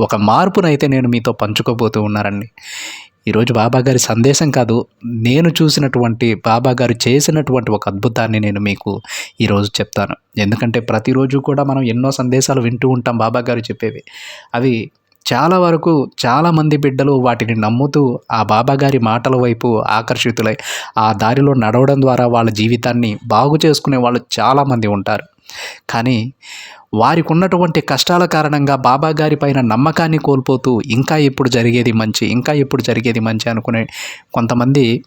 ఒక మార్పునైతే నేను మీతో పంచుకోబోతూ ఉన్నారండి ఈరోజు బాబా గారి సందేశం కాదు నేను చూసినటువంటి బాబా గారు చేసినటువంటి ఒక అద్భుతాన్ని నేను మీకు ఈరోజు చెప్తాను. ఎందుకంటే ప్రతిరోజు కూడా మనం ఎన్నో సందేశాలు వింటూ ఉంటాం బాబా గారు చెప్పేవి. అవి చాలా వరకు చాలామంది బిడ్డలు వాటిని నమ్ముతూ ఆ బాబాగారి మాటల వైపు ఆకర్షితులై ఆ దారిలో నడవడం ద్వారా వాళ్ళ జీవితాన్ని బాగు చేసుకునే వాళ్ళు చాలామంది ఉంటారు. కానీ వారికి ఉన్నటువంటి కష్టాల కారణంగా బాబాగారి పైన నమ్మకాన్ని కోల్పోతూ ఇంకా ఎప్పుడు జరిగేది మంచి ఇంకా ఎప్పుడు జరిగేది మంచి అనుకునే కొంతమంది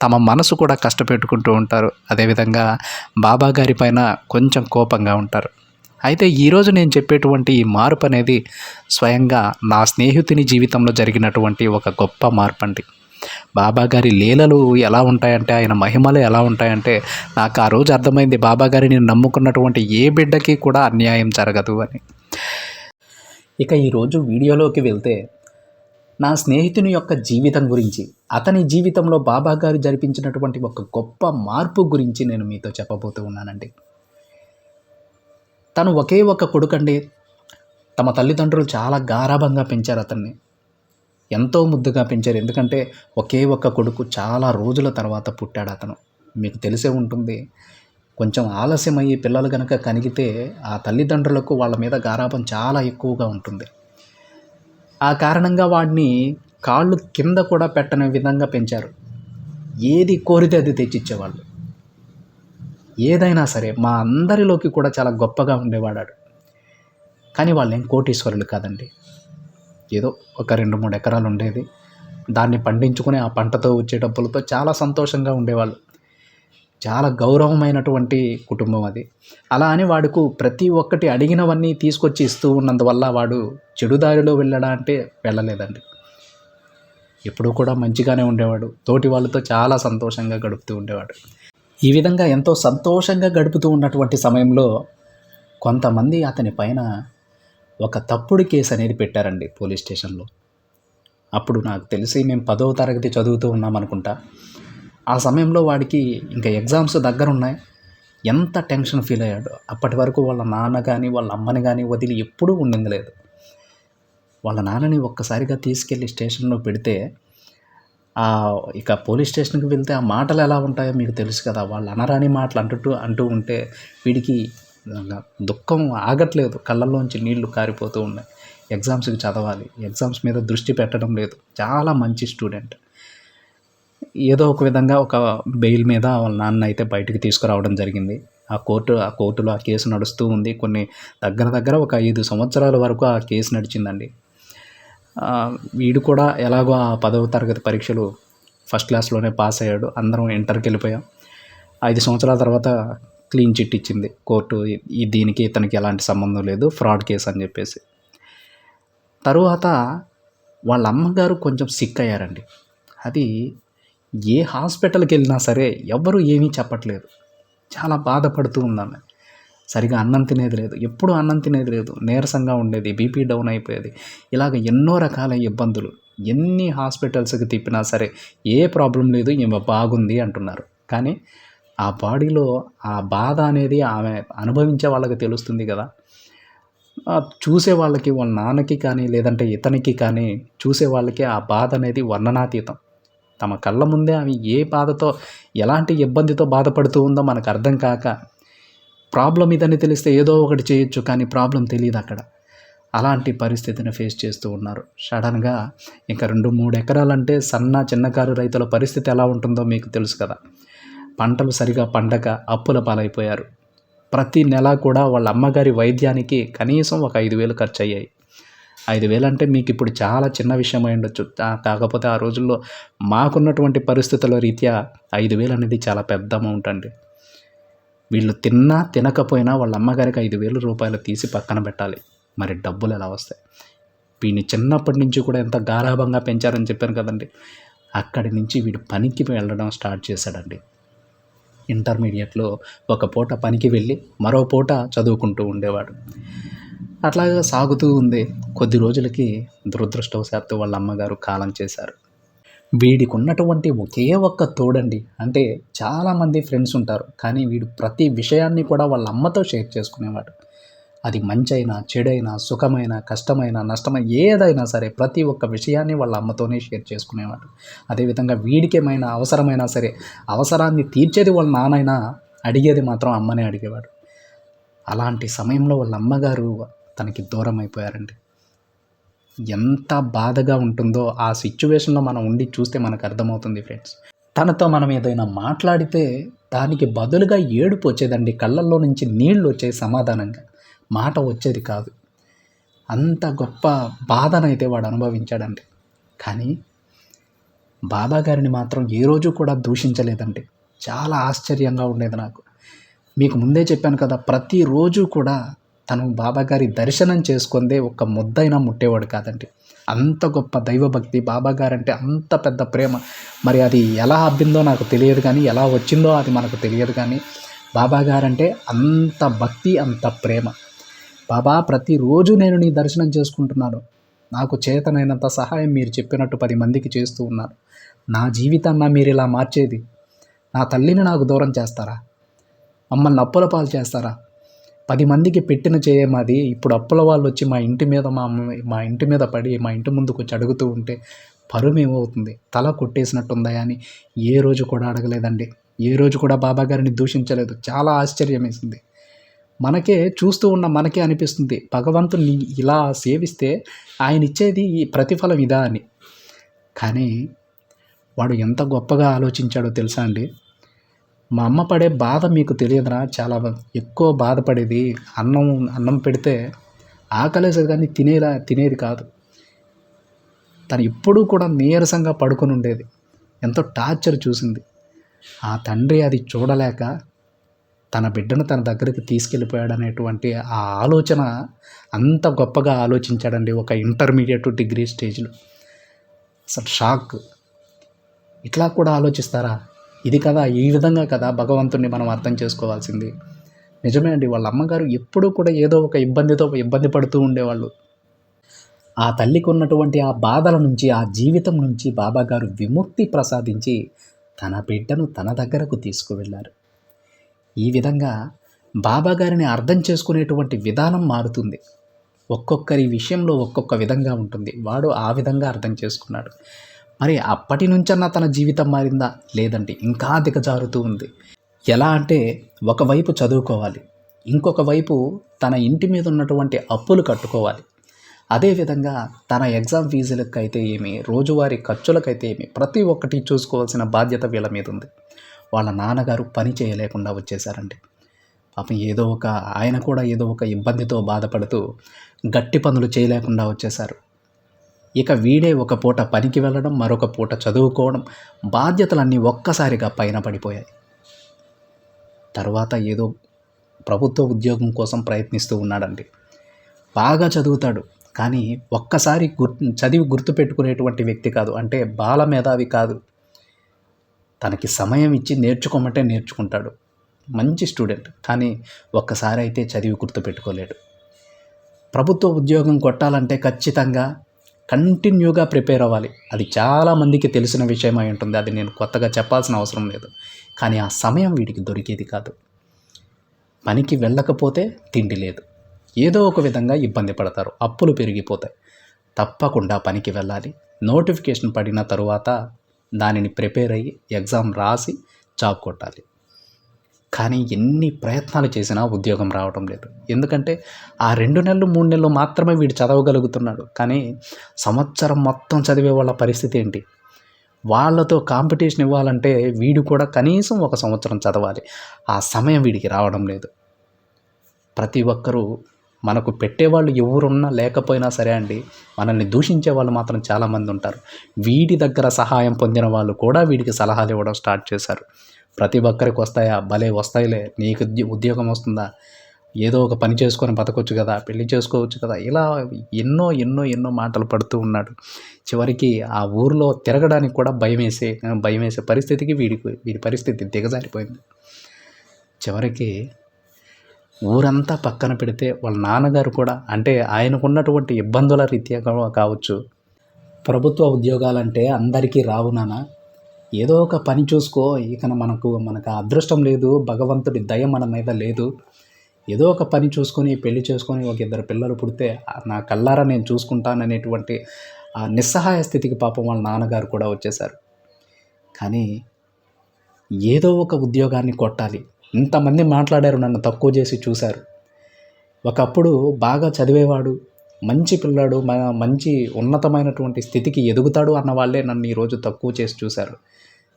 తమ మనసు కూడా కష్టపెట్టుకుంటూ ఉంటారు. అదేవిధంగా బాబాగారి పైన కొంచెం కోపంగా ఉంటారు. అయితే ఈరోజు నేను చెప్పేటువంటి ఈ మార్పు అనేది స్వయంగా నా స్నేహితుని జీవితంలో జరిగినటువంటి ఒక గొప్ప మార్పు అండి బాబాగారి లీలలు ఎలా ఉంటాయంటే ఆయన మహిమలు ఎలా ఉంటాయంటే నాకు ఆ రోజు అర్థమైంది బాబాగారిని నమ్ముకున్నటువంటి ఏ బిడ్డకి కూడా అన్యాయం జరగదు అని. ఇక ఈరోజు వీడియోలోకి వెళ్తే నా స్నేహితుని యొక్క జీవితం గురించి అతని జీవితంలో బాబాగారు జరిపించినటువంటి ఒక గొప్ప మార్పు గురించి నేను మీతో చెప్పబోతూ ఉన్నానండి. తను ఒకే ఒక కొడుకండి. తమ తల్లిదండ్రులు చాలా గారాభంగా పెంచారు అతన్ని. ఎంతో ముద్దుగా పెంచారు. ఎందుకంటే ఒకే ఒక్క కొడుకు చాలా రోజుల తర్వాత పుట్టాడు అతను. మీకు తెలిసే ఉంటుంది. కొంచెం ఆలస్యమయ్యి పిల్లలు కనుక కనిగితే ఆ తల్లిదండ్రులకు వాళ్ళ మీద గారాభం చాలా ఎక్కువగా ఉంటుంది. ఆ కారణంగా వాడిని కాళ్ళు కింద కూడా పెట్టని విధంగా పెంచారు. ఏది కోరితే అది తెచ్చిచ్చేవాళ్ళు. ఏదైనా సరే మా అందరిలోకి కూడా చాలా గొప్పగా ఉండేవాడాడు. కానీ వాళ్ళు ఏం కోటీశ్వరులు కాదండి. ఏదో ఒక రెండు మూడు ఎకరాలు ఉండేది. దాన్ని పండించుకుని ఆ పంటతో వచ్చే డబ్బులతో చాలా సంతోషంగా ఉండేవాళ్ళు. చాలా గౌరవమైనటువంటి కుటుంబం అది. అలా అని వాడుకు ప్రతి ఒక్కటి అడిగినవన్నీ తీసుకొచ్చి ఇస్తూ ఉన్నందువల్ల వాడు చెడుదారిలో వెళ్ళడా అంటే వెళ్ళలేదండి. ఎప్పుడూ కూడా మంచిగానే ఉండేవాడు. తోటి వాళ్ళతో చాలా సంతోషంగా గడుపుతూ ఉండేవాడు. ఈ విధంగా ఎంతో సంతోషంగా గడుపుతూ ఉన్నటువంటి సమయంలో కొంతమంది అతని పైన ఒక తప్పుడు కేసు అనేది పెట్టారండి పోలీస్ స్టేషన్లో. అప్పుడు నాకు తెలిసి మేము పదవ తరగతి చదువుతూ ఉన్నాం అనుకుంటా. ఆ సమయంలో వాడికి ఇంకా ఎగ్జామ్స్ దగ్గర ఉన్నాయి ఎంత టెన్షన్ ఫీల్ అయ్యాడు. అప్పటి వరకు వాళ్ళ నాన్న కానీ వాళ్ళ అమ్మని కానీ వదిలి ఎప్పుడూ ఉండింది లేదు. వాళ్ళ నాన్నని ఒక్కసారిగా తీసుకెళ్ళి స్టేషన్లో పెడితే ఇక పోలీస్ స్టేషన్కి వెళ్తే ఆ మాటలు ఎలా ఉంటాయో మీకు తెలుసు కదా వాళ్ళు అనరాని మాటలు అంటుటూ అంటూ ఉంటే వీడికి దుఃఖం ఆగట్లేదు. కళ్ళల్లోంచి నీళ్ళు కారిపోతూ ఉన్నాయి. ఎగ్జామ్స్కి చదవాలి. ఎగ్జామ్స్ మీద దృష్టి పెట్టడం లేదు. చాలా మంచి స్టూడెంట్. ఏదో ఒక విధంగా ఒక బెయిల్ మీద వాళ్ళ నాన్న అయితే బయటకు తీసుకురావడం జరిగింది. ఆ కోర్టు ఆ కోర్టులో ఆ కేసు నడుస్తూ ఉంది. కొన్ని దగ్గర దగ్గర ఒక ఐదు సంవత్సరాల వరకు ఆ కేసు నడిచిందండి. వీడు కూడా ఎలాగో ఆ పదవ తరగతి పరీక్షలు ఫస్ట్ క్లాస్లోనే పాస్ అయ్యాడు. అందరం ఇంటర్కి వెళ్ళిపోయాం. ఐదు సంవత్సరాల తర్వాత క్లీన్ చిట్ ఇచ్చింది. కోర్టు ఈ దీనికి ఇతనికి ఎలాంటి సంబంధం లేదు. ఫ్రాడ్ కేసు అని చెప్పేసి. తరువాత వాళ్ళ అమ్మగారు కొంచెం సిక్ అయ్యారండి. అది ఏ హాస్పిటల్కి వెళ్ళినా సరే ఎవ్వరూ ఏమీ చెప్పట్లేదు. చాలా బాధపడుతూ ఉందామె. సరిగా అన్నం తినేది లేదు. ఎప్పుడు అన్నం తినేది లేదు. నీరసంగా ఉండేది. బీపీ డౌన్ అయిపోయేది. ఇలాగ ఎన్నో రకాల ఇబ్బందులు. ఎన్ని హాస్పిటల్స్కి తిప్పినా సరే ఏ ప్రాబ్లం లేదు ఈమె బాగుంది అంటున్నారు. కానీ ఆ బాడీలో ఆ బాధ అనేది ఆమె అనుభవించే వాళ్ళకి తెలుస్తుంది కదా. చూసే వాళ్ళకి వాళ్ళ నాన్నకి కానీ లేదంటే ఇతనికి కానీ చూసే వాళ్ళకి ఆ బాధ అనేది వర్ణనాతీతం. తమ కళ్ళ ముందే ఆమె ఏ బాధతో ఎలాంటి ఇబ్బందితో బాధపడుతూ ఉందో మనకు అర్థం కాక ప్రాబ్లం ఇదని తెలిస్తే ఏదో ఒకటి చేయొచ్చు కానీ ప్రాబ్లం తెలియదు అక్కడ. అలాంటి పరిస్థితిని ఫేస్ చేస్తూ ఉన్నారు. సడన్గా ఇంకా రెండు మూడు ఎకరాలంటే సన్న చిన్నకారు రైతుల పరిస్థితి ఎలా ఉంటుందో మీకు తెలుసు కదా. పంటలు సరిగా పండక అప్పుల పాలైపోయారు. ప్రతి నెల కూడా వాళ్ళ అమ్మగారి వైద్యానికి కనీసం ఒక ఐదు వేలు ఖర్చు అయ్యాయి ఐదు వేలు అంటే మీకు ఇప్పుడు చాలా చిన్న విషయం అయి ఉండొచ్చు. కాకపోతే ఆ రోజుల్లో మాకున్నటువంటి పరిస్థితుల రీత్యా ఐదు వేలు అనేది చాలా పెద్ద అమౌంట్ అండి. వీళ్ళు తిన్నా తినకపోయినా వాళ్ళ అమ్మగారికి ఐదు వేల రూపాయలు తీసి పక్కన పెట్టాలి. మరి డబ్బులు ఎలా వస్తాయి? వీడిని చిన్నప్పటి నుంచి కూడా ఎంత గారాభంగా పెంచారని చెప్పాను కదండి. అక్కడి నుంచి వీడు పనికి వెళ్ళడం స్టార్ట్ చేశాడండి. ఇంటర్మీడియట్లో ఒక పూట పనికి వెళ్ళి మరో పూట చదువుకుంటూ ఉండేవాడు. అట్లాగా సాగుతూ ఉంది. కొద్ది రోజులకి దురదృష్టవశాత్తు వాళ్ళ అమ్మగారు కాలం చేశారు. వీడికి ఉన్నటువంటి ఒకే ఒక్క తోడండి. అంటే చాలామంది ఫ్రెండ్స్ ఉంటారు. కానీ వీడు ప్రతి విషయాన్ని కూడా వాళ్ళ అమ్మతో షేర్ చేసుకునేవాడు. అది మంచైనా చెడైనా సుఖమైన కష్టమైన నష్టమైన ఏదైనా సరే ప్రతి ఒక్క విషయాన్ని వాళ్ళ అమ్మతోనే షేర్ చేసుకునేవాడు. అదేవిధంగా వీడికేమైనా అవసరమైనా సరే అవసరాన్ని తీర్చేది వాళ్ళ నానైనా అడిగేది మాత్రం అమ్మనే అడిగేవాడు. అలాంటి సమయంలో వాళ్ళ అమ్మగారు తనకి దూరం అయిపోయారండి ఎంత బాధగా ఉంటుందో ఆ సిచ్యువేషన్లో మనం ఉండి చూస్తే మనకు అర్థమవుతుంది ఫ్రెండ్స్ తనతో మనం ఏదైనా మాట్లాడితే దానికి బదులుగా ఏడుపు వచ్చేదండి కళ్ళల్లో నుంచి నీళ్ళు వచ్చేది సమాధానంగా. మాట వచ్చేది కాదు. అంత గొప్ప బాధనైతే వాడు అనుభవించాడండి. కానీ బాబా గారిని మాత్రం ఏ రోజు కూడా దూషించలేదండి. చాలా ఆశ్చర్యంగా ఉండేది నాకు. మీకు ముందే చెప్పాను కదా ప్రతిరోజు కూడా తను బాబాగారి దర్శనం చేసుకుందే ఒక ముద్దైనా ముట్టేవాడు కాదండి. అంత గొప్ప దైవభక్తి బాబాగారు అంటే అంత పెద్ద ప్రేమ. మరి అది ఎలా అబ్బిందో నాకు తెలియదు కానీ ఎలా వచ్చిందో అది మనకు తెలియదు కానీ బాబాగారు అంటే అంత భక్తి అంత ప్రేమ. బాబా ప్రతిరోజు నేను నీ దర్శనం చేసుకుంటున్నాను. నాకు చేతనైనంత సహాయం మీరు చెప్పినట్టు పది మందికి చేస్తూ ఉన్నాను. నా జీవితాన్న మీరు ఇలా మార్చేది. నా తల్లిని నాకు దూరం చేస్తారా? మమ్మల్ని అప్పుల పాలు చేస్తారా? పది మందికి పెట్టిన చేయమాది ఇప్పుడు అప్పుల వాళ్ళు వచ్చి మా ఇంటి మీద మా మా ఇంటి మీద పడి మా ఇంటి ముందుకు వచ్చి అడుగుతూ ఉంటే పరువు ఏమవుతుంది? తల కొట్టేసినట్టుందా అని ఏ రోజు కూడా అడగలేదండి. ఏ రోజు కూడా బాబా గారిని దూషించలేదు. చాలా ఆశ్చర్యం వేసింది. మనకే చూస్తూ ఉన్న మనకే అనిపిస్తుంది భగవంతుని ఇలా సేవిస్తే ఆయన ఇచ్చేది ఈ ప్రతిఫలం ఇదా అని. కానీ వాడు ఎంత గొప్పగా ఆలోచించాడో తెలుసా అండి? మా అమ్మ పడే బాధ మీకు తెలియదురా. చాలా ఎక్కువ బాధపడేది. అన్నం అన్నం పెడితే ఆకలేసేది కానీ తినేలా తినేది కాదు. తను ఎప్పుడూ కూడా నీరసంగా పడుకొని ఉండేది. ఎంతో టార్చర్ చూసింది. ఆ తండ్రి అది చూడలేక తన బిడ్డను తన దగ్గరికి తీసుకెళ్ళిపోయాడు అనేటువంటి ఆ ఆలోచన అంత గొప్పగా ఆలోచించాడండి ఒక ఇంటర్మీడియట్ డిగ్రీ స్టేజ్లో. అసలు షాక్. ఇట్లా కూడా ఆలోచిస్తారా? ఇది కదా ఈ విధంగా కదా భగవంతుడిని మనం అర్థం చేసుకోవాల్సింది. నిజమే అండి వాళ్ళ అమ్మగారు ఎప్పుడూ కూడా ఏదో ఒక ఇబ్బందితో ఇబ్బంది పడుతూ ఉండేవాళ్ళు. ఆ తల్లికి ఉన్నటువంటి ఆ బాధల నుంచి ఆ జీవితం నుంచి బాబాగారు విముక్తి ప్రసాదించి తన బిడ్డను తన దగ్గరకు తీసుకువెళ్ళారు. ఈ విధంగా బాబాగారిని అర్థం చేసుకునేటువంటి విధానం మారుతుంది. ఒక్కొక్కరి విషయంలో ఒక్కొక్క విధంగా ఉంటుంది. వాడు ఆ విధంగా అర్థం చేసుకున్నాడు. మరి అప్పటి నుంచన్నా తన జీవితం మారిందా? లేదండి ఇంకా దిగజారుతూ ఉంది. ఎలా అంటే ఒకవైపు చదువుకోవాలి ఇంకొక వైపు తన ఇంటి మీద ఉన్నటువంటి అప్పులు కట్టుకోవాలి. అదేవిధంగా తన ఎగ్జామ్ ఫీజులకు అయితే ఏమి రోజువారీ ఖర్చులకైతే ఏమి ప్రతి ఒక్కటి చూసుకోవాల్సిన బాధ్యత వీళ్ళ మీద ఉంది. వాళ్ళ నాన్నగారు పని చేయలేకుండా వచ్చేసారండి పాపం ఏదో ఒక ఆయన కూడా ఏదో ఒక ఇబ్బందితో బాధపడుతూ గట్టి పనులు చేయలేకుండా వచ్చేసారు ఇక వీడే ఒక పూట పనికి వెళ్ళడం మరొక పూట చదువుకోవడం బాధ్యతలన్నీ ఒక్కసారిగా పైన పడిపోయాయి. తర్వాత ఏదో ప్రభుత్వ ఉద్యోగం కోసం ప్రయత్నిస్తూ ఉన్నాడండి. బాగా చదువుతాడు కానీ ఒక్కసారి గుర్ చదివి గుర్తుపెట్టుకునేటువంటి వ్యక్తి కాదు. అంటే బాల మేధావి కాదు. తనకి సమయం ఇచ్చి నేర్చుకోమంటే నేర్చుకుంటాడు. మంచి స్టూడెంట్ కానీ ఒక్కసారి అయితే చదివి గుర్తుపెట్టుకోలేడు. ప్రభుత్వ ఉద్యోగం కొట్టాలంటే ఖచ్చితంగా కంటిన్యూగా ప్రిపేర్ అవ్వాలి. అది చాలామందికి తెలిసిన విషయమై ఉంటుంది. అది నేను కొత్తగా చెప్పాల్సిన అవసరం లేదు. కానీ ఆ సమయం వీడికి దొరికేది కాదు. పనికి వెళ్ళకపోతే తిండి లేదు. ఏదో ఒక విధంగా ఇబ్బంది పడతారు. అప్పులు పెరిగిపోతాయి. తప్పకుండా పనికి వెళ్ళాలి. నోటిఫికేషన్ పడిన తరువాత దానిని ప్రిపేర్ అయ్యి ఎగ్జామ్ రాసి జాబ్ కొట్టాలి. కానీ ఎన్ని ప్రయత్నాలు చేసినా ఉద్యోగం రావడం లేదు. ఎందుకంటే ఆ రెండు నెలలు మూడు నెలలు మాత్రమే వీడు చదవగలుగుతున్నాడు. కానీ సంవత్సరం మొత్తం చదివే వాళ్ళ పరిస్థితి ఏంటి? వాళ్ళతో కాంపిటీషన్ ఇవ్వాలంటే వీడు కూడా కనీసం ఒక సంవత్సరం చదవాలి. ఆ సమయం వీడికి రావడం లేదు. ప్రతి ఒక్కరూ మనకు పెట్టేవాళ్ళు ఎవరున్నా లేకపోయినా సరే అండి మనల్ని దూషించే వాళ్ళు మాత్రం చాలామంది ఉంటారు. వీడి దగ్గర సహాయం పొందిన వాళ్ళు కూడా వీడికి సలహాలు ఇవ్వడం స్టార్ట్ చేశారు. ప్రతి ఒక్కరికి వస్తాయా? భలే వస్తాయిలే. నీకు ఉద్యోగం వస్తుందా? ఏదో ఒక పని చేసుకొని బతకొచ్చు కదా పెళ్ళి చేసుకోవచ్చు కదా. ఇలా ఎన్నో ఎన్నో ఎన్నో మాటలు పడుతూ ఉన్నాడు. చివరికి ఆ ఊరిలో తిరగడానికి కూడా భయం వేసే భయం వేసే పరిస్థితికి వీడికి వీడి పరిస్థితి దిగజారిపోయింది. చివరికి ఊరంతా పక్కన పెడితే వాళ్ళ నాన్నగారు కూడా అంటే ఆయనకున్నటువంటి ఇబ్బందుల రీత్యా కావచ్చు. ప్రభుత్వ ఉద్యోగాలంటే అందరికీ రావు నాన్న. ఏదో ఒక పని చూసుకో ఇక మనకు మనకు అదృష్టం లేదు భగవంతుడి దయ మన మీద లేదు. ఏదో ఒక పని చూసుకొని పెళ్ళి చేసుకొని ఒక ఇద్దరు పిల్లలు పుడితే నా కల్లారా నేను చూసుకుంటాననేటువంటి ఆ నిస్సహాయ స్థితికి పాపం వాళ్ళ నాన్నగారు కూడా వచ్చేశారు. కానీ ఏదో ఒక ఉద్యోగాన్ని కొట్టాలి. ఇంతమంది మాట్లాడారు నన్ను తక్కువ చేసి చూశారు. ఒకప్పుడు బాగా చదివేవాడు మంచి పిల్లాడు మంచి ఉన్నతమైనటువంటి స్థితికి ఎదుగుతాడు అన్న వాళ్ళే నన్ను ఈరోజు తక్కువ చేసి చూశారు.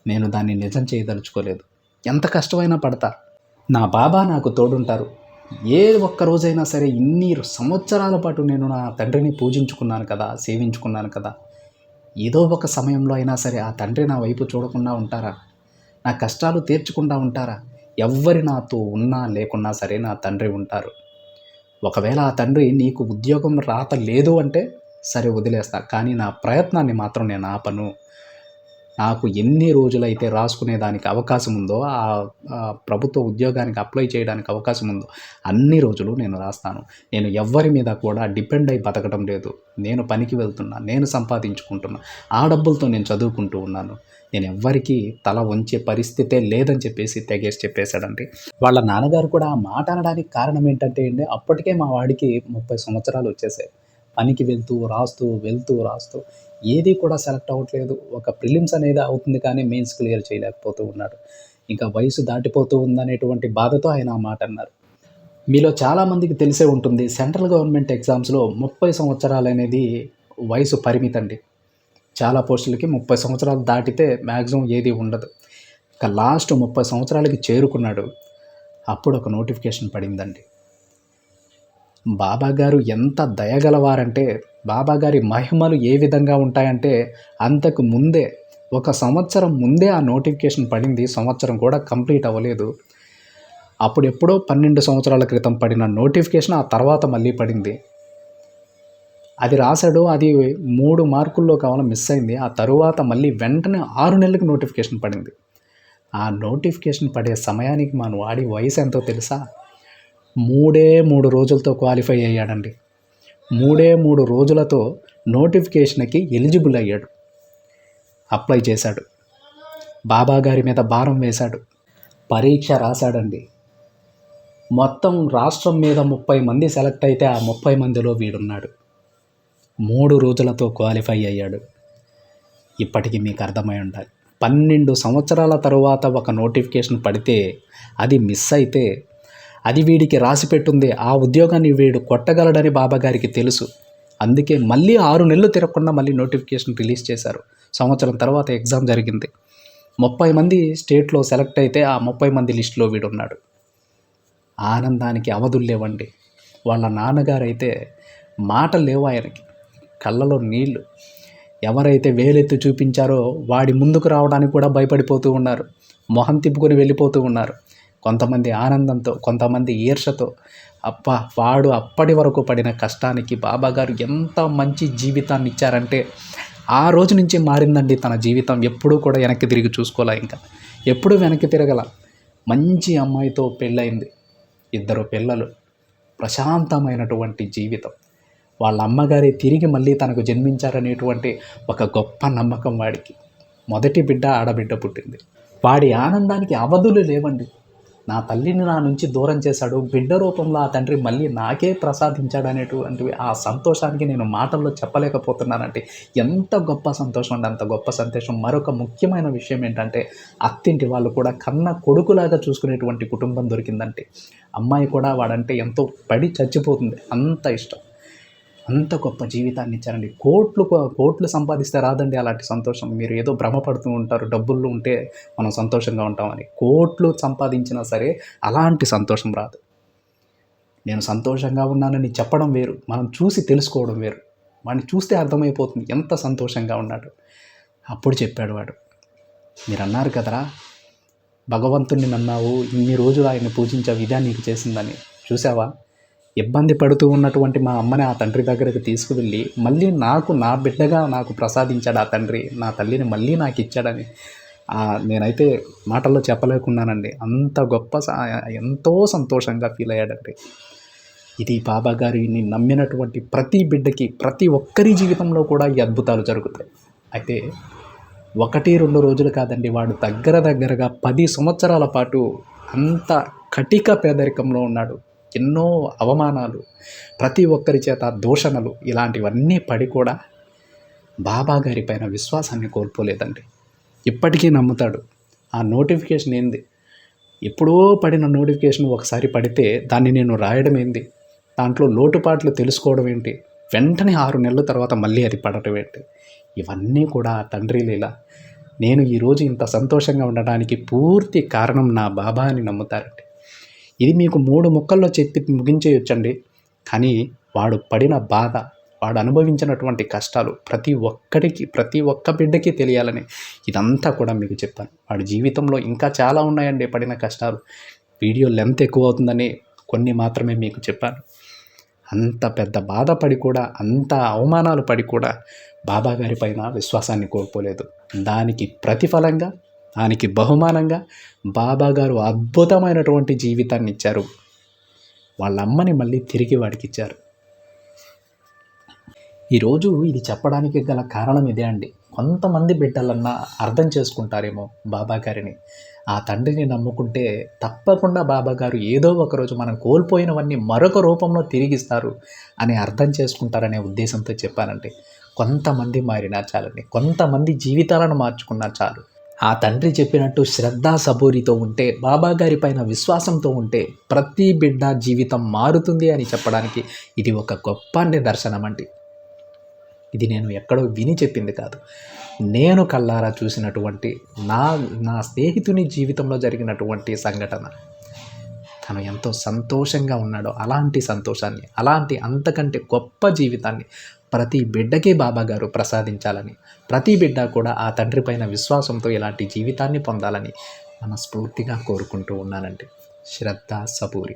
నేను దాన్ని నిజం చేయదలుచుకోలేదు. ఎంత కష్టమైనా పడతా. నా బాబా నాకు తోడుంటారు. ఏ ఒక్క రోజైనా సరే ఇన్ని సంవత్సరాల పాటు నేను నా తండ్రిని పూజించుకున్నాను కదా సేవించుకున్నాను కదా. ఏదో ఒక సమయంలో అయినా సరే ఆ తండ్రి నా వైపు చూడకుండా ఉంటారా? నా కష్టాలు తీర్చకుండా ఉంటారా? ఎవ్వరి నాతో ఉన్నా లేకున్నా సరే నా తండ్రి ఉంటారు. ఒకవేళ ఆ తండ్రి నీకు ఉద్యోగం రాత లేదు అంటే సరే వదిలేస్తా. కానీ నా ప్రయత్నాన్ని మాత్రం నేను ఆపను. నాకు ఎన్ని రోజులైతే రాసుకునే దానికి అవకాశం ఉందో ఆ ప్రభుత్వ ఉద్యోగానికి అప్లై చేయడానికి అవకాశం ఉందో అన్ని రోజులు నేను రాస్తాను. నేను ఎవ్వరి మీద కూడా డిపెండ్ అయి బతకడం లేదు. నేను పనికి వెళ్తున్నా నేను సంపాదించుకుంటున్నా ఆ డబ్బులతో నేను చదువుకుంటూ ఉన్నాను. నేను ఎవ్వరికీ తల వంచే పరిస్థితే లేదని చెప్పేసి తెగేసి చెప్పేశాడండి. వాళ్ళ నాన్నగారు కూడా ఆ మాట అనడానికి కారణం ఏంటంటే అండి అప్పటికే మా వాడికి ముప్పై సంవత్సరాలు వచ్చేసాయి. పనికి వెళ్తూ రాస్తూ వెళ్తూ రాస్తూ ఏది కూడా సెలెక్ట్ అవ్వట్లేదు. ఒక ప్రిలిమ్స్ అనేది అవుతుంది కానీ మెయిన్స్ క్లియర్ చేయలేకపోతూ ఉన్నాడు. ఇంకా వయసు దాటిపోతూ ఉందనేటువంటి బాధతో ఆయన ఆ మాట అన్నారు. మీలో చాలామందికి తెలిసే ఉంటుంది సెంట్రల్ గవర్నమెంట్ ఎగ్జామ్స్లో ముప్పై సంవత్సరాలు అనేది వయసు పరిమితి అండి. చాలా పోస్టులకి ముప్పై సంవత్సరాలు దాటితే మ్యాక్సిమం ఏది ఉండదు. ఇక లాస్ట్ ముప్పై సంవత్సరాలకి చేరుకున్నాడు అప్పుడు ఒక నోటిఫికేషన్ పడిందండి. బాబాగారు ఎంత దయగలవారంటే బాబాగారి మహిమలు ఏ విధంగా ఉంటాయంటే అంతకు ముందే ఒక సంవత్సరం ముందే ఆ నోటిఫికేషన్ పడింది సంవత్సరం కూడా కంప్లీట్ అవ్వలేదు. అప్పుడు ఎప్పుడో పన్నెండు సంవత్సరాల క్రితం పడిన నోటిఫికేషన్ ఆ తర్వాత మళ్ళీ పడింది. అది రాశాడు అది మూడు మార్కుల్లో కావాలని మిస్ అయింది ఆ తరువాత మళ్ళీ వెంటనే ఆరు నెలలకు నోటిఫికేషన్ పడింది. ఆ నోటిఫికేషన్ పడే సమయానికి మన వాడి వయసు ఎంతో తెలుసా? మూడే మూడు రోజులతో క్వాలిఫై అయ్యాడండి. మూడే మూడు రోజులతో నోటిఫికేషన్కి ఎలిజిబుల్ అయ్యాడు. అప్లై చేశాడు. బాబా గారి మీద భారం వేశాడు. పరీక్ష రాశాడండి. మొత్తం రాష్ట్రం మీద ముప్పై మంది సెలెక్ట్ అయితే ఆ ముప్పై మందిలో వీడున్నాడు. మూడు రోజులతో క్వాలిఫై అయ్యాడు. ఇప్పటికీ మీకు అర్థమై ఉండాలి. పన్నెండు సంవత్సరాల తరువాత ఒక నోటిఫికేషన్ పడితే అది మిస్ అయితే అది వీడికి రాసి పెట్టుంది. ఆ ఉద్యోగాన్ని వీడు కొట్టగలడని బాబాగారికి తెలుసు. అందుకే మళ్ళీ ఆరు నెలలు తిరగకుండా మళ్ళీ నోటిఫికేషన్ రిలీజ్ చేశారు. సంవత్సరం తర్వాత ఎగ్జామ్ జరిగింది. ముప్పై మంది స్టేట్లో సెలెక్ట్ అయితే ఆ ముప్పై మంది లిస్టులో వీడు ఉన్నాడు ఆనందానికి అవధులు లేవండి. వాళ్ళ నాన్నగారైతే మాట లేవు ఆయనకి. కళ్ళలో నీళ్ళు. ఎవరైతే వేలెత్తి చూపించారో వాడి ముందుకు రావడానికి కూడా భయపడిపోతూ ఉన్నారు. మొహం తిప్పుకొని వెళ్ళిపోతూ ఉన్నారు. కొంతమంది ఆనందంతో కొంతమంది ఈర్షతో అప్ప వాడు అప్పటి వరకు పడిన కష్టానికి బాబా గారు ఎంత మంచి జీవితాన్ని ఇచ్చారంటే ఆ రోజు నుంచి మారిందండి తన జీవితం. ఎప్పుడూ కూడా వెనక్కి తిరిగి చూసుకోలే ఇంకా. ఎప్పుడూ వెనక్కి తిరగల. మంచి అమ్మాయితో పెళ్ళయింది. ఇద్దరు పిల్లలు. ప్రశాంతమైనటువంటి జీవితం. వాళ్ళ అమ్మగారి తిరిగి మళ్ళీ తనకు జన్మించారనేటువంటి ఒక గొప్ప నమ్మకం వాడికి. మొదటి బిడ్డ ఆడబిడ్డ పుట్టింది. వాడి ఆనందానికి అవధులు లేవండి. నా తల్లిని నా నుంచి దూరం చేశాడు. బిడ్డ రూపంలో ఆ తండ్రి మళ్ళీ నాకే ప్రసాదించాడు అనేటువంటివి ఆ సంతోషానికి నేను మాటల్లో చెప్పలేకపోతున్నానంటే ఎంత గొప్ప సంతోషం అండి అంత గొప్ప సంతోషం. మరొక ముఖ్యమైన విషయం ఏంటంటే అత్తింటి వాళ్ళు కూడా కన్న కొడుకులాగా చూసుకునేటువంటి కుటుంబం దొరికిందంటే అమ్మాయి కూడా వాడంటే ఎంతో పడి చచ్చిపోతుంది. అంత ఇష్టం. అంత గొప్ప జీవితాన్ని ఇచ్చారండి. కోట్లు కోట్లు సంపాదిస్తే రాదండి అలాంటి సంతోషం. మీరు ఏదో భ్రమపడుతూ ఉంటారు డబ్బులు ఉంటే మనం సంతోషంగా ఉంటామని. కోట్లు సంపాదించినా సరే అలాంటి సంతోషం రాదు. నేను సంతోషంగా ఉన్నానని చెప్పడం వేరు. మనం చూసి తెలుసుకోవడం వేరు. వాడిని చూస్తే అర్థమైపోతుంది ఎంత సంతోషంగా ఉన్నాడు. అప్పుడు చెప్పాడు వాడు మీరు అన్నారు కదరా భగవంతుణ్ణి నమ్మావు ఇన్ని రోజులు ఆయన్ని పూజించావు ఇదే నీకు చేసిందని. చూసావా? ఇబ్బంది పడుతూ ఉన్నటువంటి మా అమ్మని ఆ తండ్రి దగ్గరికి తీసుకువెళ్ళి మళ్ళీ నాకు నా బిడ్డగా నాకు ప్రసాదించాడు ఆ తండ్రి నా తల్లిని మళ్ళీ నాకు ఇచ్చాడని. నేనైతే మాటల్లో చెప్పలేకున్నానండి. అంత గొప్ప స- ఎంతో సంతోషంగా ఫీల్ అయ్యాడండి. ఇది బాబా గారిని నమ్మినటువంటి ప్రతి బిడ్డకి ప్రతి ఒక్కరి జీవితంలో కూడా ఈ అద్భుతాలు జరుగుతాయి. అయితే ఒకటి రెండు రోజులు కాదండి వాడు దగ్గర దగ్గరగా పది సంవత్సరాల పాటు అంత కటిక పేదరికంలో ఉన్నాడు. ఎన్నో అవమానాలు ప్రతి ఒక్కరి చేత దూషణలు ఇలాంటివన్నీ పడి కూడా బాబా గారి పైన విశ్వాసాన్ని కోల్పోలేదండి. ఇప్పటికీ నమ్ముతాడు. ఆ నోటిఫికేషన్ ఏంది? ఎప్పుడో పడిన నోటిఫికేషన్ ఒకసారి పడితే దాన్ని నేను రాయడం ఏంది? దాంట్లో లోటుపాట్లు తెలుసుకోవడం ఏంటి? వెంటనే ఆరు నెలల తర్వాత మళ్ళీ అది పడటం ఏంటి? ఇవన్నీ కూడా తండ్రి లీల. నేను ఈరోజు ఇంత సంతోషంగా ఉండడానికి పూర్తి కారణం నా బాబా అని నమ్ముతారండి. ఇది మీకు మూడు ముక్కల్లో చెప్పి ముగించేయొచ్చండి. కానీ వాడు పడిన బాధ వాడు అనుభవించినటువంటి కష్టాలు ప్రతి ఒక్కడికి ప్రతి ఒక్క బిడ్డకి తెలియాలని ఇదంతా కూడా మీకు చెప్పాను వాడి జీవితంలో ఇంకా చాలా ఉన్నాయండి పడిన కష్టాలు. వీడియో లెంత్ ఎక్కువ అవుతుందని కొన్ని మాత్రమే మీకు చెప్పాను. అంత పెద్ద బాధపడి కూడా అంత అవమానాలు పడి కూడా బాబా పైన విశ్వాసాన్ని కోల్పోలేదు. దానికి ప్రతిఫలంగా దానికి బహుమానంగా బాబా గారు అద్భుతమైనటువంటి జీవితాన్ని ఇచ్చారు. వాళ్ళ అమ్మని మళ్ళీ తిరిగి వాడికి ఇచ్చారు ఈరోజు ఇది చెప్పడానికి గల కారణం ఇదే అండి. కొంతమంది బిడ్డలన్నా అర్థం చేసుకుంటారేమో బాబా గారిని. ఆ తండ్రిని నమ్ముకుంటే తప్పకుండా బాబా గారు ఏదో ఒకరోజు మనం కోల్పోయినవన్నీ మరొక రూపంలో తిరిగిస్తారు అని అర్థం చేసుకుంటారనే ఉద్దేశంతో చెప్పానండి. కొంతమంది మారినా చాలండి. కొంతమంది జీవితాలను మార్చుకున్నా చాలు. ఆ తండ్రి చెప్పినట్టు శ్రద్ధ సబూరితో ఉంటే బాబా గారి పైన విశ్వాసంతో ఉంటే ప్రతి బిడ్డ జీవితం మారుతుంది అని చెప్పడానికి ఇది ఒక గొప్ప నిదర్శనం అండి ఇది నేను ఎక్కడో విని చెప్పింది కాదు. నేను కల్లారా చూసినటువంటి నా నా స్నేహితుని జీవితంలో జరిగినటువంటి సంఘటన. తను ఎంతో సంతోషంగా ఉన్నాడో అలాంటి సంతోషాన్ని అలాంటి అంతకంటే గొప్ప జీవితాన్ని ప్రతి బిడ్డకి బాబాగారు ప్రసాదించాలని ప్రతి బిడ్డ కూడా ఆ తండ్రి పైన విశ్వాసంతో ఇలాంటి జీవితాన్ని పొందాలని మనస్ఫూర్తిగా కోరుకుంటూ ఉన్నానండి. శ్రద్ధ సబూరి.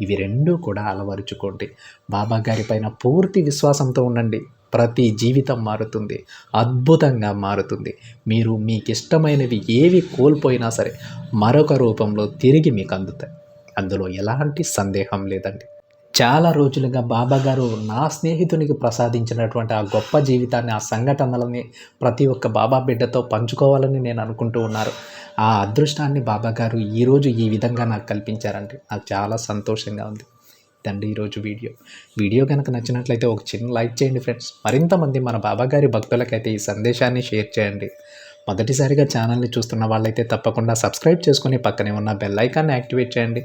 ఇవి రెండూ కూడా అలవరుచుకోండి. బాబాగారి పైన పూర్తి విశ్వాసంతో ఉండండి. ప్రతి జీవితం మారుతుంది. అద్భుతంగా మారుతుంది. మీరు మీకు ఇష్టమైనవి ఏవి కోల్పోయినా సరే మరొక రూపంలో తిరిగి మీకు అందుతాయి. అందులో ఎలాంటి సందేహం లేదండి. చాలా రోజులుగా బాబా గారు నా స్నేహితునికి ప్రసాదించినటువంటి ఆ గొప్ప జీవితాన్ని ఆ సంఘటనలని ప్రతి ఒక్క బాబా బిడ్డతో పంచుకోవాలని నేను అనుకుంటూ ఉన్నారు. ఆ అదృష్టాన్ని బాబా గారు ఈరోజు ఈ విధంగా నాకు కల్పించారండి నాకు చాలా సంతోషంగా ఉంది. ఇదండి ఈరోజు వీడియో. వీడియో కనుక నచ్చినట్లయితే ఒక చిన్న లైక్ చేయండి ఫ్రెండ్స్. మరింతమంది మన బాబా గారి భక్తులకైతే ఈ సందేశాన్ని షేర్ చేయండి. మొదటిసారిగా ఛానల్ని చూస్తున్న వాళ్ళైతే తప్పకుండా సబ్స్క్రైబ్ చేసుకుని పక్కనే ఉన్న బెల్ ఐకాన్ని యాక్టివేట్ చేయండి.